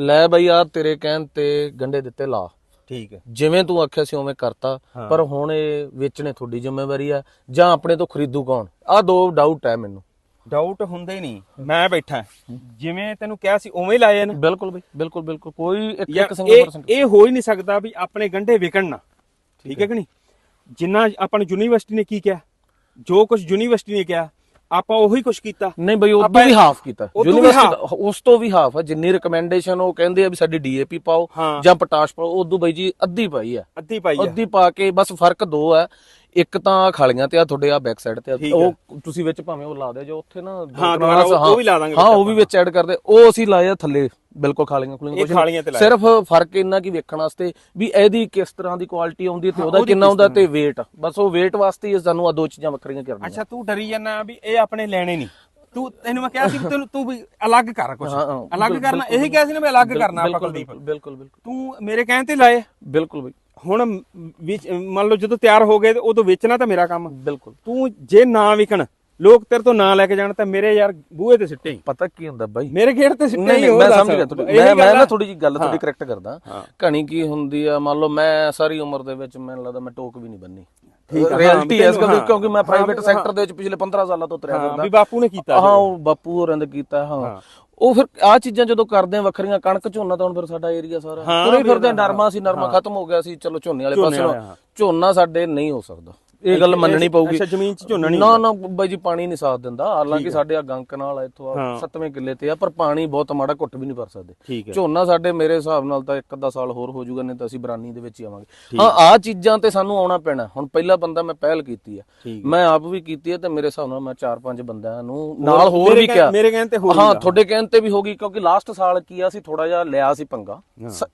ਲੈ ਬਈ ਆ ਤੇਰੇ ਕਹਿਣ ਤੇ ਗੰਡੇ ਦਿੱਤੇ ਲਾ। ਠੀਕ ਹੈ। ਜਿਵੇਂ ਤੂੰ ਆਖਿਆ ਸੀ ਉਵੇਂ ਕਰਤਾ। ਪਰ ਹੁਣ ਇਹ ਵੇਚਣੇ ਤੁਹਾਡੀ ਜ਼ਿੰਮੇਵਾਰੀ ਆ। ਜਾਂ ਆਪਣੇ ਤੋਂ ਖਰੀਦੂ ਕੌਣ? ਆ ਦੋ ਡਾਊਟ ਹੈ ਮੈਨੂੰ। ਡਾਊਟ ਹੁੰਦਾ ਹੀ ਨਹੀਂ। ਮੈਂ ਬੈਠਾ ਜਿਵੇਂ ਤੈਨੂੰ ਕਿਹਾ ਸੀ ਉਵੇਂ ਹੀ ਲਾਏ ਨੇ। ਬਿਲਕੁਲ ਬਈ ਬਿਲਕੁਲ ਬਿਲਕੁਲ। ਕੋਈ ਇੱਕ ਇੱਕ ਸਿੰਗਲ ਇਹ ਪਰਸੈਂਟ ਇਹ ਹੋ ਹੀ ਨਹੀਂ ਸਕਦਾ ਵੀ ਆਪਣੇ ਗੰਢੇ ਵਿਕਣ ਨਾ। ਠੀਕ ਹੈ। ਕਿ ਨਹੀਂ? ਜਿੰਨਾ ਆਪਾਂ ਨੂੰ ਯੂਨੀਵਰਸਿਟੀ ਨੇ ਕੀ ਕਿਹਾ? ਜੋ ਕੁਝ ਯੂਨੀਵਰਸਿਟੀ ਨੇ ਕਿਹਾ ਆਪਾਂ ਉਹੀ ਕੁਝ ਕੀਤਾ। ਨਹੀਂ ਬਈ ਉਹ ਵੀ ਹਾਫ ਕੀਤਾ। ਯੂਨੀਵਰਸਿਟੀ ਉਸ ਤੋਂ ਵੀ ਹਾਫ ਆ ਜਿੰਨੀ ਰეკਮੈਂਡੇਸ਼ਨ ਉਹ ਕਹਿੰਦੇ ਆ ਵੀ ਸਾਡੀ ਡੀਏਪੀ ਪਾਓ। ਜਾਂ ਪੋਟਾਸ਼ ਪਾਓ ਉਦੋਂ ਬਈ ਜੀ ਅੱਧੀ ਪਾਈ ਆ। ਅੱਧੀ ਪਾਈ ਆ। ਅੱਧੀ ਪਾ ਕੇ ਬਸ ਫ਼ਰਕ ਦੋ ਆ। ਇੱਕ ਤਾਂ ਆਹ ਖਾਲੀਆਂ ਤੇ ਆ ਤੁਹਾਡੇ ਆ ਬੈਕ ਸਾਈਡ ਤੇ ਆ। ਠੀਕ ਉਹ ਤੁਸੀਂ ਵਿੱਚ ਭਾਵੇਂ ਉਹ ਲਾ ਦਿਓ ਜੋ ਉੱਥੇ ਨਾ ਦੋ ਹਾਂ, ਦੁਬਾਰਾ ਉਹ- ਵੀ ਲਾ ਦਾਂਗੇ ਹਾਂ ਉਹ ਵੀ ਵਿੱਚ ਐਡ ਕਰਦੇ। ਉਹ ਅਸੀਂ ਲਾਏ ਆ ਥੱਲੇ ਬਿਲਕੁਲ ਖਾਲੀਆਂ ਖੁਲੀਆਂ ਇਹ। ਖਾਲੀਆਂ ਤੇ। ਸਿਰਫ ਫ਼ਰਕ ਇੰਨਾ ਕੀ ਵੇਖਣ ਵਾਸਤੇ ਵੀ ਇਹਦੀ ਕਿਸ ਤਰ੍ਹਾਂ ਦੀ ਕੁਆਲਿਟੀ ਆਉਂਦੀ ਹੈ ਤੇ ਉਹਦਾ ਕਿੰਨਾ ਆਉਂਦਾ ਤੇ weight ਬਸ ਉਹ weight ਵਾਸਤੇ ਹੀ ਸਾਨੂੰ ਆ ਦੋ ਚੀਜ਼ਾਂ ਵੱਖਰੀਆਂ ਕਰਨੀਆਂ। ਅੱਛਾ ਤੂੰ ਡਰੀ ਜਾਂਦਾ ਵੀ ਇਹ ਆਪਣੇ ਲੈਣੇ ਨਹੀਂ। ਤੂੰ ਤੈਨੂੰ ਮੈਂ ਕਿਹਾ ਸੀ ਵੀ ਤੈਨੂੰ ਤੂੰ ਵੀ ਅਲੱਗ ਕਰ ਕੁਝ ਹਾਂ, ਹਾਂ, ਅਲੱਗ ਬਿਲਕੁਲ, ਕਰਨਾ ਇਹੀ ਕਿਹਾ ਸੀ ਨਾ ਵੀ ਅਲੱਗ ਕਰਨਾ ਆਪਾਂ ਬਿਲਕੁਲ ਕੁਲਦੀਪ। ਬਿਲਕੁਲ ਬਿਲਕੁਲ ਬਿਲਕੁਲ। ਤੂੰ ਮੇਰੇ ਕਹਿਣ ਤੇ ਲਾਏ। ਬਿਲਕੁਲ ਬਈ। ਹੁਣ ਵਿੱਚ ਮੰਨ ਲਓ ਜਦੋਂ ਤਿਆਰ ਹੋ ਗਏ ਤੇ ਉਦੋਂ ਵੇਚਣਾ ਤਾਂ ਮੇਰਾ ਕੰਮ ਬਿਲਕੁਲ ਤੂੰ ਜੇ ਨਾ ਵਿਕਣ ਲੋਕ ਤੇਰੇ ਤੋਂ ਨਾ ਲੈ ਕੇ ਜਾਣ ਤਾਂ ਮੇਰੇ ਯਾਰ ਬੂਹੇ ਤੇ ਸਿੱਟੇ। ਪਤਾ ਕੀ ਹੁੰਦਾ ਬਾਈ ਮੇਰੇ ਗੇਟ ਤੇ ਸਿੱਟੇ ਨਹੀਂ ਹੀ ਮੈਂ। ਸਮਝ ਗਿਆ ਤੁਹਾਡੀ ਮੈਂ ਮੈਂ ਨਾ। ਥੋੜੀ ਜੀ ਗੱਲ ਤੁਹਾਡੀ ਕਰੈਕਟ ਕਰਦਾ। ਕਹਾਣੀ ਕੀ ਹੁੰਦੀ ਆ ਮੰਨ ਲਓ ਮੈਂ ਸਾਰੀ ਉਮਰ ਦੇ ਵਿੱਚ ਮੈਨੂੰ ਲੱਗਦਾ ਮੈਂ ਟੋਕ ਵੀ ਨਹੀਂ ਬੰਨੀ ਠੀਕ ਆ, ਰਿਐਲਿਟੀ ਹਾਂ, ਇਸ ਗੱਲ ਦੀ ਹਾਂ, ਕਿਉਂਕਿ ਮੈਂ ਹਾਂ, ਪ੍ਰਾਈਵੇਟ ਹਾਂ, ਸੈਕਟਰ ਦੇ ਵਿੱਚ ਪਿਛਲੇ 15 ਸਾਲਾਂ ਤੋਂ ਤੁਰਿਆ ਹਾਂ ਵੀ ਬਾਪੂ ਨੇ ਕੀਤਾ ਹਾਂ ਉਹ ਬਾਪੂ ਹੋਰਾਂ ਨੇ ਕੀਤਾ ਹਾਂ। ਉਹ ਫਿਰ ਆ ਚੀਜ਼ਾਂ ਜਦੋਂ ਕਰਦੇ ਆ ਵੱਖਰੀਆਂ ਕਣਕ ਝੋਨਾ ਤਾਂ ਹੁਣ ਫਿਰ ਸਾਡਾ ਏਰੀਆ ਸਾਰਾ। ਹਾਂ, ਤੁਰੇ ਫਿਰਦੇ ਨਰਮਾ ਸੀ ਨਰਮਾ ਖਤਮ ਹੋ ਗਿਆ ਸੀ ਚਲੋ ਝੋਨੇ ਵਾਲੇ ਪਾਸੇ ਹਾਂ। ਝੋਨਾ ਸਾਡੇ ਨਹੀਂ ਹੋ ਸਕਦਾ। ਇਹ ਗੱਲ ਮੰਨਣੀ ਪਊਗੀ। ਅੱਛਾ ਜ਼ਮੀਨ 'ਚ ਝੋਨਾ ਨਹੀਂ ਨਾ ਨਾ ਬਾਈ ਜੀ ਪਾਣੀ ਨਹੀਂ ਸਾਥ ਦਿੰਦਾ। ਹਾਲਾਂਕਿ ਸਾਡੇ ਆ ਗੰਕ ਨਾਲ ਆ ਇੱਥੋਂ ਹਾਂ। 7ਵੇਂ ਕਿੱਲੇ ਤੇ ਆ ਪਰ ਪਾਣੀ ਬਹੁਤ ਮਾੜਾ ਘੁੱਟ ਵੀ ਨਹੀਂ ਭਰ ਸਕਦੇ। ਹੈ। ਝੋਨਾ ਸਾਡੇ ਮੇਰੇ ਹਿਸਾਬ ਨਾਲ ਤਾਂ ਇੱਕ ਅੱਧਾ ਸਾਲ ਹੋਰ ਹੋ ਜਾਊਗਾ ਨਹੀਂ ਤਾਂ ਅਸੀਂ ਬਰਾਨੀ ਦੇ ਵਿੱਚ ਹੀ ਆਵਾਂਗੇ। ਹਾਂ ਆ ਚੀਜ਼ਾਂ ਤੇ ਸਾਨੂੰ ਆਉਣਾ ਪੈਣਾ। ਹੁਣ ਪਹਿਲਾ ਬੰਦਾ ਮੈਂ ਪਹਿਲ ਕੀਤੀ ਆ। ਮੈਂ ਆਪ ਵੀ ਕੀਤੀ ਹੈ ਤੇ ਮੇਰੇ ਹਿਸਾਬ ਨਾਲ ਮੈਂ 4-5 ਬੰਦਿਆਂ ਨੂੰ ਨਾਲ ਹੋਰ ਵੀ ਕਹਿ- ਮੇਰੇ ਕਹਿਣ ਤੇ ਹੋਰ ਹਾਂ ਤੁਹਾਡੇ ਕਹਿਣ ਤੇ ਵੀ ਹੋਗੀ ਕਿਉਂਕਿ ਲਾਸਟ ਸਾਲ ਕੀ ਆ ਸੀ ਥੋੜਾ ਜਿਹਾ ਲਿਆ ਸੀ ਪੰਗਾ।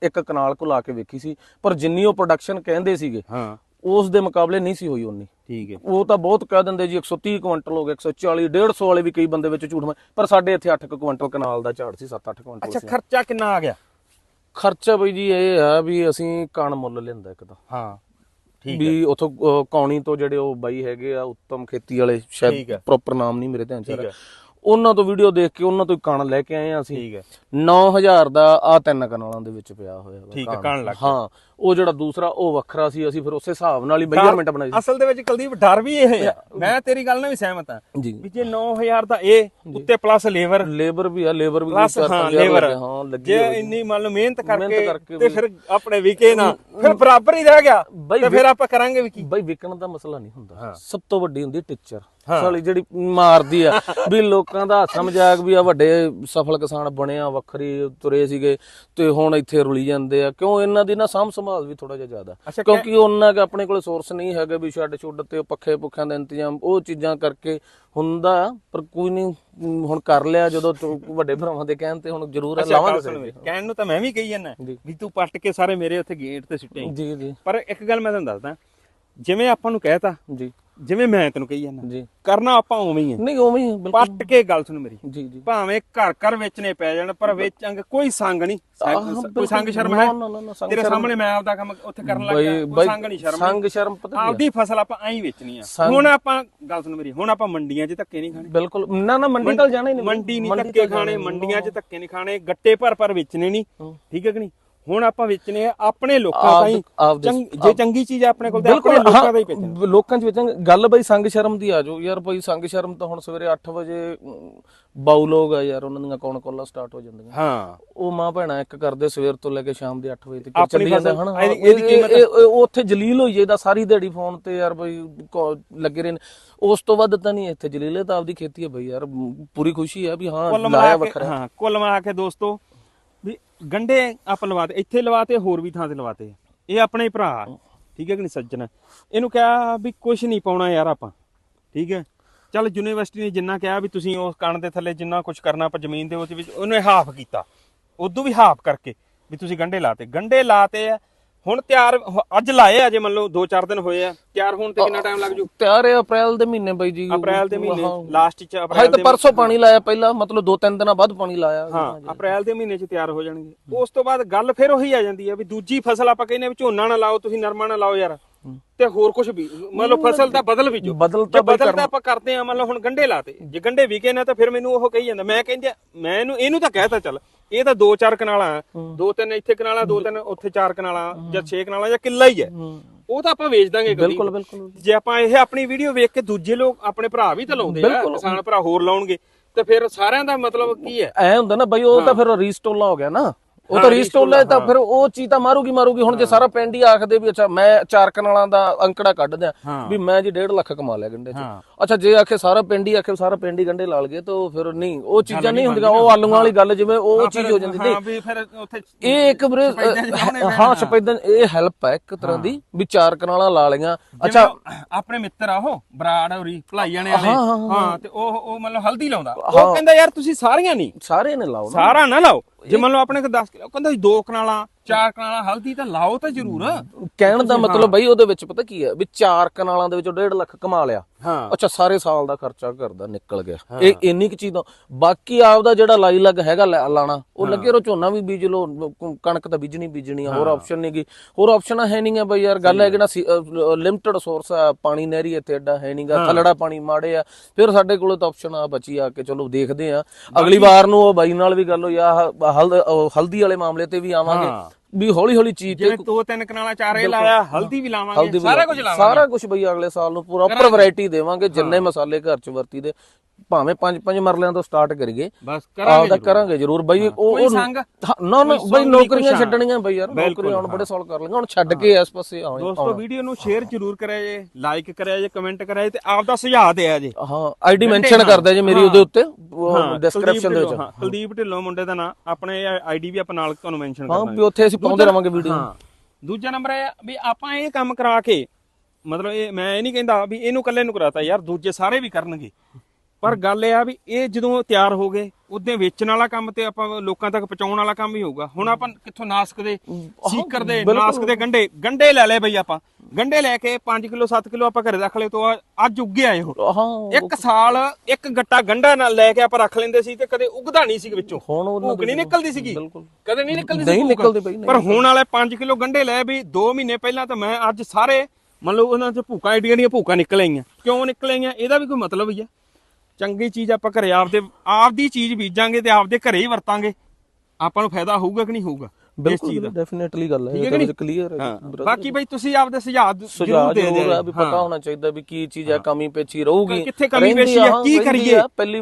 ਇੱਕ ਕਨਾਲ ਕੋ ਲਾ ਕੇ ਵੇਖੀ ਸੀ ਪਰ ਜਿੰਨੀ ਉਹ ਪ੍ਰੋਡਕਸ਼ਨ ਕਹਿੰਦੇ ਸੀਗੇ ਹਾਂ। ਉਸ ਦੇ ਮੁਕਾਬਲੇ ਨਹੀਂ ਸੀ ਹੋਈ ਉਨੀ। ਠੀਕ ਹੈ। ਉਹ ਤਾਂ ਬਹੁਤ ਕਹਿ ਦਿੰਦੇ ਜੀ 130 ਕੁਇੰਟਲ ਹੋ ਗਿਆ 140 150 ਵਾਲੇ ਵੀ ਕਈ ਬੰਦੇ ਵਿੱਚ ਝੂਠ ਮੈਂ ਪਰ ਸਾਡੇ ਇੱਥੇ 8 ਕੁਇੰਟਲ ਕਨਾਲ ਦਾ ਝਾੜ ਸੀ 7-8 ਕੁਇੰਟਲ ਅੱਛਾ ਖਰਚਾ ਕਿੰਨਾ ਆ ਗਿਆ? ਖਰਚਾ ਬਈ ਜੀ ਇਹ ਆ ਵੀ ਅਸੀਂ ਕਣ ਮੁੱਲ ਲੈਂਦਾ ਇੱਕ ਤਾਂ। ਹਾਂ ਠੀਕ ਵੀ ਉਥੋਂ ਕੌਣੀ ਤੋਂ ਜਿਹੜੇ ਉਹ ਬਾਈ ਹੈਗੇ ਆ ਉੱਤਮ ਖੇਤੀ ਵਾਲੇ ਸ਼ਾਇਦ ਹੈ। ਪ੍ਰੋਪਰ ਨਾਮ ਨਹੀਂ ਮੇਰੇ ਧਿਆਨ ਚ ਆ ਰਿਹਾ। ਹੈ। ਉਹਨਾਂ ਤੋਂ ਵੀਡੀਓ ਦੇਖ ਕੇ ਉਹਨਾਂ ਤੋਂ ਕਣ ਲੈ ਕੇ ਆਏ ਆ ਅਸੀਂ। ਠੀਕ ਹੈ। 9000 ਦਾ ਆ ਤਿੰਨ ਕਨਾਲਾਂ ਦੇ ਵਿੱਚ ਪਿਆ ਹੋਇਆ ਵਾ ਠੀਕ ਹੈ, ਕਣ। ਲੱਗ ਹਾਂ ਉਹ ਜਿਹੜਾ ਦੂਸਰਾ ਉਹ ਵੱਖਰਾ ਸੀ ਅਸੀਂ ਫਿਰ ਉਸੇ ਹਿਸਾਬ ਨਾਲ ਹੀ ਮੈਜ਼ਰਮੈਂਟ ਬਣਾਈ ਸੀ। ਅਸਲ ਦੇ ਵਿੱਚ ਕੁਲਦੀਪ ਡਰ ਵੀ ਇਹ ਆ ਮੈਂ ਤੇਰੀ ਗੱਲ ਨਾਲ ਵੀ ਸਹਿਮਤ ਜੀ। ਵੀ ਜੇ 9000 ਦਾ ਇਹ ਉੱਤੇ ਪਲੱਸ ਲੇਬਰ ਲੇਬਰ ਵੀ ਆ ਲੇਬਰ ਵੀ ਪਲੱਸ ਹਾਂ ਲੇਬਰ ਹਾਂ ਲੱਗੀ ਜੇ। ਇੰਨੀ ਮੰਨ ਲਓ ਮਿਹਨਤ ਕਰਕੇ ਤੇ ਫਿਰ ਆਪਣੇ ਵਿਕੇ ਨਾ ਫਿਰ ਬਰਾਬਰ ਹੀ ਰਹਿ ਗਿਆ। ਤੇ ਫਿਰ ਆਪਾਂ ਕਰਾਂਗੇ ਵੀ ਕੀ। ਬਈ ਵਿਕਣ ਦਾ ਮਸਲਾ ਨਹੀਂ ਹੁੰਦਾ। ਸਭ ਤੋਂ ਵੱਡੀ ਹੁੰਦੀ ਟੀਚਰ। ਸਾਲੀ ਜਿਹੜੀ ਮਾਰਦੀ ਆ ਵੀ ਲੋਕਾਂ ਦਾ ਹਾਸਾ ਮਜ਼ਾਕ ਵੀ ਆ ਵੱਡੇ ਸਫਲ ਕਿਸਾਨ ਬਣਿਆ ਵੱਖਰੀ ਤੁਰੇ ਸੀਗੇ ਤੇ ਹੁਣ ਇੱਥੇ ਰੁਲੀ ਜਾਂਦੇ ਆ। ਕਿਉਂ ਇਹਨਾਂ ਦੀ ਨਾ ਸਾਂਭ ਸੰਭਾਲ ਵੀ ਥੋੜਾ ਜਿਹਾ ਜ਼ਿਆਦਾ? ਕਿਉਂਕਿ ਉਹਨਾਂ ਕੇ ਆਪਣੇ ਕੋਲ ਸੋਰਸ ਨਹੀਂ ਹੈਗਾ ਵੀ ਛੱਡ ਛੁੱਡ ਤੇ ਪੱਖੇ ਪੁੱਖਿਆਂ ਦਾ ਇੰਤਜ਼ਾਮ ਉਹ ਚੀਜ਼ਾਂ ਕਰਕੇ ਹੁੰਦਾ ਪਰ ਕੋਈ ਨਹੀਂ ਹੁਣ ਕਰ ਲਿਆ ਜਦੋਂ ਵੱਡੇ ਭਰਾਵਾਂ ਦੇ ਕਹਿਣ ਤੇ ਹੁਣ ਜ਼ਰੂਰ ਲਾਵਾਂਗੇ। ਕਹਿਣ ਨੂੰ ਤਾਂ ਮੈਂ ਵੀ ਕਹੀ ਜਾਂਦਾ। ਵੀ ਤੂੰ ਪੱਟ ਕੇ ਸਾਰੇ ਮੇਰੇ ਉੱਥੇ ਗੇਟ ਤੇ ਸਿੱਟੇ। ਜੀ ਜੀ। ਪਰ ਇੱਕ ਗੱਲ ਮੈਂ ਤੁਹਾਨੂੰ ਦੱਸਦਾ ਜਿਵੇਂ ਆਪਾਂ ਨੂੰ ਕਹਿਤਾ ਜੀ। ਜਿਵੇਂ ਮੈਂ ਤੈਨੂੰ ਕਹੀ ਜਾਂਦਾ ਜੀ। ਕਰਨਾ ਆਪਾਂ ਉਵੇਂ ਹੀ ਹੈ ਨਹੀਂ ਉਵੇਂ ਹੀ ਬਿਲਕੁਲ। ਪੱਟ ਕੇ ਗੱਲ ਸੁਣ ਮੇਰੀ। ਜੀ ਜੀ। ਭਾਵੇਂ ਘਰ ਘਰ ਵੇਚਣੇ ਪੈ ਜਾਣ ਪਰ ਵੇਚਾਂਗੇ ਕੋਈ ਸੰਗ ਨਹੀਂ। ਕੋਈ ਸੰਗ ਸ਼ਰਮ ਹੈ? ਤੇਰੇ ਸਾਹਮਣੇ ਮੈਂ ਆਪਦਾ ਕੰਮ ਉੱਥੇ ਕਰਨ ਲੱਗ ਕੋਈ ਸੰਗ ਨਹੀਂ ਸ਼ਰਮ ਸੰਗ ਸ਼ਰਮ ਪਤਾ ਆ? ਆਪਦੀ ਫਸਲ ਆਪਾਂ ਐਂ ਹੀ ਵੇਚਣੀ ਆ। ਹੁਣ ਆਪਾਂ ਗੱਲ ਸੁਣ ਮੇਰੀ ਹੁਣ ਆਪਾਂ ਮੰਡੀਆਂ 'ਚ ਧੱਕੇ ਨਹੀਂ ਖਾਣੇ। ਬਿਲਕੁਲ। ਨਾ ਨਾ ਮੰਡੀ ਤਾਂ ਜਾਣਾ ਹੀ ਨਹੀਂ। ਮੰਡੀ ਨਹੀਂ ਧੱਕੇ ਖਾਣੇ ਮੰਡੀਆਂ 'ਚ ਧੱਕੇ ਨਹੀਂ ਖਾਣੇ। ਗੱਟੇ ਭਰ ਭਰ ਵੇਚਣੇ ਨਹੀਂ। ਠੀਕ ਹੈ ਕਿ ਨਹੀਂ? ਹੁਣ ਆਪਾਂ ਵੇਚਣੇ ਆ ਆਪਣੇ ਲੋਕਾਂ ਤਾਈਂ। ਜੇ ਚੰਗੀ ਚੀਜ਼ ਆ ਆਪਣੇ ਕੋਲ ਤੇ ਆਪਣੇ ਲੋਕਾਂ ਦਾ ਹੀ ਵੇਚਣਾ। ਲੋਕਾਂ ਚ ਵੇਚਾਂਗੇ। ਗੱਲ ਬਈ ਸੰਗ ਸ਼ਰਮ ਦੀ ਆ ਜਾਓ ਯਾਰ ਬਈ ਸੰਗ ਸ਼ਰਮ ਤਾਂ ਹੁਣ ਸਵੇਰੇ 8 ਵਜੇ ਬਾਊ ਲੋਕ ਆ ਯਾਰ ਉਹਨਾਂ ਦੀਆਂ ਕੌਣ ਕੋਲਾਂ ਸਟਾਰਟ ਹੋ ਜਾਂਦੀਆਂ। ਹਾਂ। ਉਹ ਮਾਂ ਭੈਣਾਂ ਇੱਕ ਕਰਦੇ ਸਵੇਰ ਤੋਂ ਲੈ ਕੇ ਸ਼ਾਮ ਦੇ 8 ਵਜੇ ਤੱਕ ਚੱਲੀ ਜਾਂਦੇ ਹਨ। ਇਹਦੀ- ਕੀਮਤ- ਉਹ ਉੱਥੇ ਜਲੀਲ ਹੋਈ ਜਾਂਦਾ ਸਾਰੀ ਦਿਹਾੜੀ ਫੋਨ ਤੇ ਯਾਰ ਬਈ ਲੱਗੇ ਰਹੇ ਉਸ ਤੋਂ ਵੱਧ ਤਾਂ ਨਹੀਂ ਇੱਥੇ ਜਲੀਲੇ। ਤਾਂ ਆਪਦੀ ਖੇਤੀ ਹੈ ਬਈ ਯਾਰ। ਪੂਰੀ ਖੁਸ਼ੀ ਹੈ ਵੀ ਹਾਂ ਲਾਇਆ ਵੱਖਰਾ ਹਾਂ ਕੁੱਲ ਮਿਲਾ ਕੇ ਦੋਸਤੋ ਵੀ ਗੰਡੇ ਆਪਾਂ ਲਵਾਤੇ, ਇੱਥੇ ਲਵਾਤੇ, ਹੋਰ ਵੀ ਥਾਂ ਤੇ ਲਵਾਤੇ। ਇਹ ਆਪਣੇ ਭਰਾ, ਠੀਕ ਹੈ ਕਿ ਨਹੀਂ ਸੱਜਣ? ਇਹਨੂੰ ਕਿਹਾ ਵੀ ਕੁਝ ਨਹੀਂ ਪਾਉਣਾ ਯਾਰ ਆਪਾਂ, ਠੀਕ ਹੈ? ਚੱਲ ਯੂਨੀਵਰਸਿਟੀ ਨੇ ਜਿੰਨਾ ਕਿਹਾ ਵੀ ਤੁਸੀਂ ਉਸ ਕਣ ਦੇ ਥੱਲੇ ਜਿੰਨਾ ਕੁਝ ਕਰਨਾ ਆਪਾਂ ਜ਼ਮੀਨ ਦੇ ਵਿੱਚ, ਉਹਨੇ ਹਾਫ ਕੀਤਾ। ਉਦੋਂ ਵੀ ਹਾਫ ਕਰਕੇ ਵੀ ਤੁਸੀਂ ਗੰਡੇ ਲਾਤੇ। ਗੰਡੇ ਲਾਤੇ ਆ ਹੁਣ ਤਿਆਰ ਹੋ- ਅੱਜ ਲਾਏ ਆ ਜੇ ਮੰਨ ਲਓ 2-4 ਦਿਨ ਹੋਏ ਆ। ਤਿਆਰ ਹੋਣ ਤੇ ਕਿੰਨਾ ਟਾਈਮ ਲੱਗ ਜੂ? ਤਿਆਰ ਹੈ ਅਪ੍ਰੈਲ ਦੇ ਮਹੀਨੇ ਬਈ ਜੀ। ਅਪ੍ਰੈਲ ਦੇ ਮਹੀਨੇ। ਲਾਸਟ ਚ ਅਪ੍ਰੈਲ ਤਾਂ ਦੇ ਪਰਸੋਂ ਪਾਣੀ ਲਾਇਆ ਪਹਿਲਾਂ ਮਤਲਬ ਦੋ ਤਿੰਨ ਦਿਨਾਂ ਬਾਅਦ ਪਾਣੀ ਲਾਇਆ। ਹਾਂ ਅਪ੍ਰੈਲ ਦੇ ਮਹੀਨੇ 'ਚ ਤਿਆਰ ਹੋ ਜਾਣਗੇ। ਉਸ ਤੋਂ ਬਾਅਦ ਗੱਲ ਫਿਰ ਉਹੀ ਆ ਜਾਂਦੀ ਹੈ ਵੀ ਦੂਜੀ ਫਸਲ ਆਪਾਂ ਕਹਿੰਦੇ ਆ ਵੀ ਝੋਨਾ ਨਾ ਲਾਓ ਤੁਸੀਂ ਨਰਮਾ ਨਾ ਲਾਓ ਯਾਰ। ਤੇ ਹੋਰ ਕੁਝ ਵੀ ਮਤਲਬ ਫਸਲ ਦਾ ਬਦਲ ਬਦਲ ਜੇ ਤਾਂ ਬਦਲ ਤਾਂ ਆਪਾਂ ਕਰਦੇ ਆ ਮਤਲਬ ਹੁਣ ਗੰਡੇ ਲਾਤੇ। ਜੇ ਗੰਡੇ ਵਿਕੇ ਨਾ ਤਾਂ ਫਿਰ ਮੈਨੂੰ ਉਹ ਕਹੀ ਜਾਂਦਾ ਮੈਂ ਕਹਿੰਦੇ ਮੈਂ ਇਹਨੂੰ ਇਹਨੂੰ ਤਾਂ ਕਹਿਤਾ ਚੱਲ ਇਹ ਤਾਂ ਦੋ ਚਾਰ ਕਨਾਲਾਂ ਦੋ ਤਿੰਨ ਇੱਥੇ ਕਨਾਲਾਂ ਦੋ ਤਿੰਨ ਉੱਥੇ ਚਾਰ ਕਨਾਲਾਂ ਜਾਂ ਛੇ ਕਨਾਲਾਂ ਜਾਂ ਕਿੱਲਾ ਹੀ ਹੈ। ਉਹ ਤਾਂ ਆਪਾਂ ਵੇਚ ਦਾਂਗੇ ਕਦੀ। ਬਿਲਕੁਲ ਬਿਲਕੁਲ। ਜੇ ਆਪਾਂ ਇਹ ਆਪਣੀ ਵੀਡੀਓ ਵੇਖ ਕੇ ਦੂਜੇ ਲੋਕ ਆਪਣੇ ਭਰਾ ਵੀ ਤਾਂ ਲਾਉਂਦੇ ਆ ਕਿਸਾਨ ਭਰਾ ਹੋਰ ਲਾਉਣਗੇ ਤੇ ਫਿਰ ਸਾਰਿਆਂ ਦਾ ਮਤਲਬ ਕੀ ਹੈ? ਐ ਹੁੰਦਾ ਨਾ ਬਈ ਉਹ ਤਾਂ ਫਿਰ ਰੀਸਟੋਲਾ ਹੋ ਗਿਆ ਨਾ। ਉਹ ਤਾਂ ਰੀਸਟੋਲਾ ਹੈ ਤਾਂ ਫਿਰ ਉਹ ਚੀਜ਼ ਤਾਂ ਮਾਰੂਗੀ ਮਾਰੂਗੀ। ਹੁਣ ਜੇ ਸਾਰਾ ਪਿੰਡ ਹੀ ਆਖਦੇ ਵੀ ਅੱਛਾ ਮੈਂ ਚਾਰ ਕਨਾਲਾਂ ਦਾ ਅੰਕੜਾ ਕੱਢ ਦਿਆਂ ਵੀ ਮੈਂ ਜੀ 1.5 ਲੱਖ ਕਮਾ ਲਿਆ ਗੰਡੇ ਚ। ਅੱਛਾ ਜੇ ਆਖੇ ਸਾਰਾ ਪਿੰਡ ਹੀ ਆਖੇ ਸਾਰਾ ਪਿੰਡ ਹੀ ਗੰਡੇ ਲਾਲ ਗਏ ਤਾਂ ਫਿਰ ਨਹੀਂ ਉਹ ਚੀਜ਼ਾਂ ਨਹੀਂ ਹੁੰਦੀਆਂ ਉਹ ਆਲੂਆਂ ਵਾਲੀ ਗੱਲ ਜਿਵੇਂ ਉਹ ਚੀਜ਼ ਹੋ ਜਾਂਦੀ ਹਾਂ ਵੀ ਫਿਰ ਉੱਥੇ ਇਹ ਇੱਕ ਵੀਰੇ ਹਾਂ ਸਪੈਦਨ ਇਹ ਹੈਲਪ ਹੈ ਇੱਕ ਤਰ੍ਹਾਂ ਦੀ ਵੀ ਚਾਰ ਕਨਾਲਾਂ ਲਾ ਲਈਆਂ। ਅੱਛਾ। ਆਪਣੇ ਮਿੱਤਰ ਆ ਉਹ ਬਰਾੜ ਹੋਰੀ ਭਲਾਈਆਣੇ ਵਾਲੇ ਹਾਂ, ਤੇ ਉਹ ਉਹ ਮਤਲਬ ਹਲਦੀ ਲਾਉਂਦਾ। ਉਹ ਕਹਿੰਦਾ ਯਾਰ ਤੁਸੀਂ ਸਾਰੀਆਂ ਨਹੀਂ। ਸਾਰੇ ਨੇ ਲਾਓ ਨਾ। ਸਾਰਾ ਨਾ ਲਾਓ। ਜੇ ਮੰਨ ਲਓ ਆਪਣੇ ਕੋਲ 10 ਕਿਲੋ ਕਹਿੰਦਾ ਜੀ ਦੋ ਕਨਾਲਾਂ ਚਾਰ ਕਨਾਲਾਂ ਹਲਦੀ ਤਾਂ ਲਾਓ ਤਾਂ ਜ਼ਰੂਰ। ਕਹਿਣ ਦਾ ਮਤਲਬ ਬਈ ਉਹਦੇ ਵਿੱਚ ਪਤਾ ਕੀ ਹੈ? ਵੀ ਚਾਰ ਕਨਾਲਾਂ ਦੇ ਵਿੱਚੋਂ 1.5 ਲੱਖ ਕਮਾ ਲਿਆ। ਹਾਂ। ਅੱਛਾ ਸਾਰੇ ਸਾਲ ਦਾ ਖਰਚਾ ਕਰਦਾ ਨਿਕਲ ਗਿਆ। ਇਹ ਇੰਨੀ ਕੁ ਚੀਜ਼ ਦਾ ਬਾਕੀ ਆਪਦਾ ਜਿਹੜਾ ਲਾਈ ਲੱਗ ਹੈਗਾ ਲਾਣਾ ਉਹ ਲੱਗੇ ਰੋ ਝੋਨਾ ਵੀ ਬੀਜ ਲੋ ਕਣਕ ਤਾਂ ਬੀਜਣੀ ਬੀਜਣੀ ਹੋਰ ਆਪਸ਼ਨ ਨਹੀਂ ਗੀ। ਹੋਰ ਆਪਸ਼ਨ ਹੈ ਨਹੀਂ ਆ ਬਈ ਯਾਰ ਗੱਲ ਹੈ ਕਿ ਨਾ ਲਿਮਟਿਡ ਸੋਰਸ ਆ ਪਾਣੀ ਨਹਿਰੀ ਇੱਥੇ ਐਡਾ ਹੈ ਨਹੀਂਗਾ ਥੱਲੜਾ ਪਾਣੀ ਮਾੜੇ ਆ। ਫਿਰ ਸਾਡੇ ਕੋਲੇ ਤਾਂ ਆਪਸ਼ਨ ਆ ਬਚੀ ਆ ਕੇ ਚਲੋ ਦੇਖਦੇ ਆ। ਅਗਲੀ ਵਾਰ ਨੂੰ ਉਹ ਬਾਈ ਨਾਲ ਵੀ ਗੱਲ ਹੋਈ ਆ ਹਲਦੀ ਵਾਲੇ ਮਾਮਲੇ ਤੇ ਵੀ ਆਵਾਂਗੇ। ਵੀ ਹੌਲੀ ਹੌਲੀ ਚੀਜ਼ ਤੇ ਜਿਵੇਂ ਦੋ ਤਿੰਨ ਕਨਾਲਾਂ ਚਾਰ ਲਾਇਆ ਹਲਦੀ ਵੀ ਲਾਵਾਂਗੇ ਸਾਰਾ ਕੁਝ ਲਾਵਾਂਗੇ। ਸਾਰਾ ਕੁਝ ਬਈ ਅਗਲੇ ਸਾਲ ਨੂੰ ਪ੍ਰੋਪਰ ਵੈਰਾਈਟੀ ਦੇਵਾਂਗੇ ਜਿੰਨੇ ਮਸਾਲੇ ਘਰ ਚ ਵਰਤੀ ਦੇ। ਭਾਵੇਂ ਪੰਜ ਪੰਜ ਮਰਲਿਆਂ ਤੋਂ ਸਟਾਰਟ ਕਰੀਏ ਬਸ ਆਪਦਾ ਕਰਾਂਗੇ ਜ਼ਰੂਰ ਬਈ ਉਹ? ਹਾਂ, ਨਾ ਨਾ ਬਈ ਨੌਕਰੀਆਂ ਛੱਡਣੀਆਂ ਬਈ ਯਾਰ ਨੌਕਰੀਆਂ ਹੁਣ ਬੜੇ ਸੌਲ ਕਰ ਲਈਆਂ ਹੁਣ ਛੱਡ ਕੇ ਇਸ ਪਾਸੇ ਆਉਣੇ ਦੋਸਤੋ ਵੀਡੀਓ ਨੂੰ ਸ਼ੇਅਰ ਜ਼ਰੂਰ ਕਰਿਆ ਜੇ ਲਾਈਕ ਕਰਿਆ ਜੇ ਕਮੈਂਟ ਕਰਿਆ ਜੇ ਤੇ ਆਪ ਦਾ ਸੁਝਾਅ ਦਿਆ ਜੇ। ਹਾਂ ਆਈਡੀ ਮੈਂਸ਼ਨ ਕਰਦਾ ਜੇ ਮੇਰੀ ਉਹਦੇ ਉੱਤੇ ਡਿਸਕ੍ਰਿਪਸ਼ਨ ਦੇ ਵਿੱਚ। ਹਾਂ ਕੁਲਦੀਪ ਢਿੱਲੋਂ ਮੁੰਡੇ ਦਾ ਨਾਂ ਆਪਣੇ ਆਈਡੀ ਵੀ ਆਪਾਂ ਨਾਲ ਤੁਹਾਨੂੰ ਮੈਂਸ਼ਨ ਹਾਂ ਕਰਨਾ ਵੀ ਉੱਥੇ ਅਸੀਂ ਪਾਉਂਦੇ ਰਵਾਂਗੇ ਵੀਡੀਓ ਹਾਂ ਦੂਜਾ ਨੰਬਰ ਹੈ ਵੀ ਆਪਾਂ ਇਹ ਕੰਮ ਕਰਾ ਕੇ ਮਤਲਬ ਇਹ ਮੈਂ ਇਹ ਨਹੀਂ ਕਹਿੰਦਾ ਵੀ ਇਹਨੂੰ ਇਕੱਲੇ ਨੂੰ ਕਰਾਤਾ ਯਾਰ ਦੂਜੇ ਸਾਰੇ ਵੀ ਕਰਨਗੇ। ਪਰ ਗੱਲ ਇਹ ਆ ਵੀ ਇਹ ਜਦੋਂ ਤਿਆਰ ਹੋ ਗਏ ਉਹਦੇ ਵੇਚਣ ਵਾਲਾ ਕੰਮ ਤੇ ਆਪਾਂ ਲੋਕਾਂ ਤੱਕ ਪਹੁੰਚਾਉਣ ਵਾਲਾ ਕੰਮ ਹੀ ਹੋਊਗਾ। ਹੁਣ ਆਪਾਂ ਕਿੱਥੋਂ ਨਾਸਕ ਦੇ ਸੀਕਰ ਦੇ ਨਾਸਕ ਦੇ ਗੰਡੇ ਗੰਡੇ ਲੈ ਲਏ ਬਈ ਆਪਾਂ। ਗੰਡੇ ਲੈ ਕੇ 5 ਕਿਲੋ 7 ਕਿਲੋ ਆਪਾਂ ਘਰੇ ਰੱਖ ਲਏ ਤੋਂ ਅੱਜ ਉੱਗੇ ਆਏ ਉਹ। ਹਾਂ ਇੱਕ ਸਾਲ ਇੱਕ ਗੱਟਾ ਗੰਡਾ ਨਾਲ ਲੈ ਕੇ ਆਪਾਂ ਰੱਖ ਲੈਂਦੇ ਸੀ ਤੇ ਕਦੇ ਉਗਦਾ ਨਹੀਂ ਸੀ ਵਿੱਚੋਂ। ਹੁਣ ਭੂਕ ਨਹੀਂ ਨਿਕਲਦੀ ਸੀਗੀ। ਕਦੇ ਨਹੀਂ ਨਿਕਲਦੀ ਨਹੀਂ ਭੂਕ। ਨਿਕਲਦੀ ਬਈ, ਨਹੀਂ। ਪਰ ਹੁਣ ਵਾਲੇ 5 ਕਿਲੋ ਗੰਡੇ ਲੈ ਵੀ 2 ਮਹੀਨੇ ਪਹਿਲਾਂ ਤਾਂ ਮੈਂ ਅੱਜ ਸਾਰੇ ਮੰਨ ਲਓ ਉਹਨਾਂ ਚ ਭੂਕਾਂ ਏਡੀਆਂ ਏਡੀਆਂ ਭੂਕਾਂ ਨਿਕਲ ਆਈਆਂ। ਕਿਉਂ ਨਿਕਲ ਆਈਆਂ? ਇਹਦਾ ਵੀ ਕੋਈ ਮਤਲਬ ਹੀ ਆ। ਚੰਗੀ ਚੀਜ਼ ਆਪਾਂ ਘਰੇ ਆਪਦੇ ਆਪਦੀ ਚੀਜ਼ ਬੀਜਾਂਗੇ ਤੇ ਆਪਦੇ ਘਰੇ ਹੀ ਵਰਤਾਂਗੇ। ਆਪਾਂ ਨੂੰ ਫਾਇਦਾ ਹੋਊਗਾ ਕਿ ਨਹੀਂ ਹੋਊਗਾ? ਬਿਲਕੁਲ ਡੈਫੀਨਿਟਲੀ ਗੱਲ ਹੈ ਠੀਕ ਹੈ ਕਲੀਅਰ ਹੈ। ਹਾਂ ਬਾਕੀ ਬਈ ਤੁਸੀਂ ਆਪਦੇ ਸੁਝਾਅ ਦ- ਸੁਝਾਅ ਜ਼ਰੂਰ ਦੇ ਜ਼ਰੂਰ ਹੈ ਵੀ ਪਤਾ ਹੋਣਾ ਚਾਹੀਦਾ ਵੀ ਕੀ ਚੀਜ਼ ਹੈ ਕਮੀ ਪੇਚੀ ਰਹੂਗੀ। ਕਿੱਥੇ ਕਮੀ ਰਹਿੰਦੀ ਹੈ ਕੀ ਕਰੀਏ?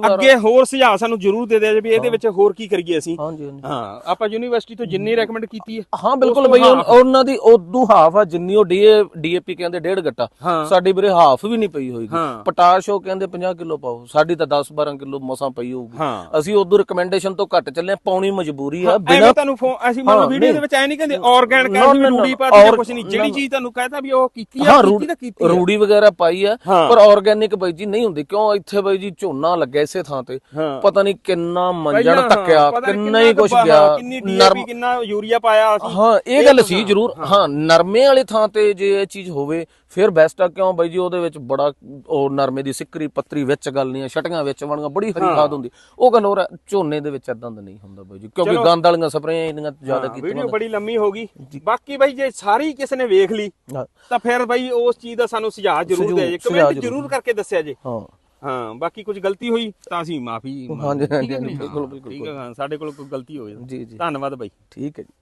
ਅੱਗੇ ਹੋਰ ਸੁਝਾਅ ਸਾਨੂੰ ਜ਼ਰੂਰ ਦੇ ਦਿਓ ਵੀ ਇਹਦੇ ਵਿੱਚ ਹੋਰ ਕੀ ਕਰੀਏ ਅਸੀਂ। ਹਾਂਜੀ ਹਾਂਜੀ। ਹਾਂ ਆਪਾਂ ਯੂਨੀਵਰਸਿਟੀ ਤੋਂ ਜਿੰਨੀ ਰეკਮੈਂਡ ਕੀਤੀ ਹੈ ਹਾਂ ਬਿਲਕੁਲ ਬਈ ਉਹਨਾਂ ਦੀ ਉਦੋਂ ਹਾਫ ਆ ਜਿੰਨੀ ਉਹ ਡੀਏ ਡੀਏਪੀ ਕਹਿੰਦੇ ਡੇਢ ਗੱਟਾ। ਸਾਡੀ ਵੀਰੇ ਹਾਫ ਵੀ ਨਹੀਂ ਪਈ ਹੋਏਗੀ। ਹਾਂ। ਪੋਟਾਸ਼ ਉਹ ਕਹਿੰਦੇ 50 ਕਿਲੋ ਪਾਓ ਸਾਡੀ ਤਾਂ 10 12 ਕਿਲੋ ਮਸਾਂ ਪਈ ਹੋਊਗੀ। ਅਸੀਂ ਉਦੋਂ ਰეკਮੈਂਡੇਸ਼ਨ ਤੋਂ ਘੱਟ ਚੱਲੇ ਹਾਂ, ਪਾਉਣੀ ਮਜਬੂਰੀ ਆ ਬਿਨਾਂ ਤੁਹਾਨੂੰ ਫੋਨ ਅਸੀਂ ਮੰਨ ਮਤਲਬ ਵੀਡੀਓ ਦੇ ਵਿੱਚ ਐ ਨਹੀਂ ਕਹਿੰਦੇ ਆਰਗੈਨਿਕ ਨਾ, ਕਹਿੰਦੇ ਨਾ, ਨਾ, ਰੂੜੀ ਜਾਂ ਔਰ- ਕੁਝ ਨਹੀਂ। ਜਿਹੜੀ ਚੀਜ਼ ਤੁਹਾਨੂੰ ਕਹਤਾ ਵੀ ਉਹ ਕੀਤੀ ਆ ਕੀਤੀ ਤਾਂ ਕੀਤੀ। ਰੂੜੀ ਵਗੈਰਾ ਪਾਈ ਆ। ਪਰ ਆਰਗੈਨਿਕ ਬਾਈ ਜੀ ਨਹੀਂ ਹੁੰਦੀ। ਕਿਉਂ? ਇੱਥੇ ਬਾਈ ਜੀ ਝੋਨਾ ਲੱਗਿਆ ਇਸੇ ਥਾਂ ਤੇ। ਪਤਾ ਨਹੀਂ ਕਿੰਨਾ ਮੰਜਣ ਨੀ ਕਿੰਨਾ ਹੀ ਕੁਝ ਗਿਆ। ਨਰਮ ਕਿੰਨਾ ਯੂਰੀਆ ਪਾਇਆ ਅਸੀਂ। ਹਾਂ ਇਹ ਗੱਲ ਸੀ ਜ਼ਰੂਰ। ਹਾਂ ਨਰਮੇ ਵਾਲੀ ਥਾਂ ਤੇ ਜੇ ਇਹ ਚੀਜ਼ ਹੋਵੇ ਫਿਰ ਬੈਸਟ ਆ ਕਿਉਂ ਬਾਈ ਜੀ ਉਹਦੇ ਵਿੱਚ ਬੜਾ ਉਹ ਨਰਮੇ ਦੀ ਸਿੱਕਰੀ ਪੱਤਰੀ ਵਿੱਚ ਗੱਲ ਨਹੀਂ ਆ ਛਟੀਆਂ ਵਿੱਚ ਬਣੀਆਂ ਬੜੀ ਹਰੀ ਖਾਦ ਹੁੰਦੀ। ਉਹ ਗੱਲ ਹੋਰ ਝੋਨੇ ਦੇ ਵਿੱਚ ਇਦਾਂ ਦਾ ਨਹੀਂ ਹੁੰਦਾ ਬਾਈ ਜੀ ਕਿਉਂਕਿ ਗੰਦ ਵਾਲੀਆਂ ਸਪਰੇਆਂ ਇੰਨੀਆਂ ਜ਼ਿਆਦਾ ਕੀਤੀਆਂ ਵੀਡੀਓ ਬੜੀ ਲੰਮੀ ਹੋ ਗਈ। ਬਾਕੀ ਬਾਈ ਜੇ ਸਾਰੀ ਕਿਸੇ ਨੇ ਵੇਖ ਲਈ। ਤਾਂ ਫਿਰ ਬਾਈ ਉਸ ਚੀਜ਼ ਦਾ ਸਾਨੂੰ ਸੁਝਾਅ ਜ਼ਰੂਰ ਦੇ ਜੇ ਕਮੈਂਟ ਜ਼ਰੂਰ ਕਰਕੇ ਦੱਸਿਆ ਜੇ। ਹਾਂ। ਹਾਂ ਬਾਕੀ ਕੁਝ ਗਲਤੀ ਹੋਈ ਤਾਂ ਅਸੀਂ ਮਾਫੀ ਹਾਂਜੀ ਹਾਂਜੀ ਬਿਲਕੁਲ ਬਿਲਕੁਲ ਠੀਕ ਹੈ ਹਾਂ, ਸਾਡੇ ਕੋਲ ਕੋਈ ਗਲਤੀ ਹੋਈ ਜੀ ਜੀ। ਧੰਨਵਾਦ ਬਾਈ। ਠੀਕ ਹੈ ਜੀ।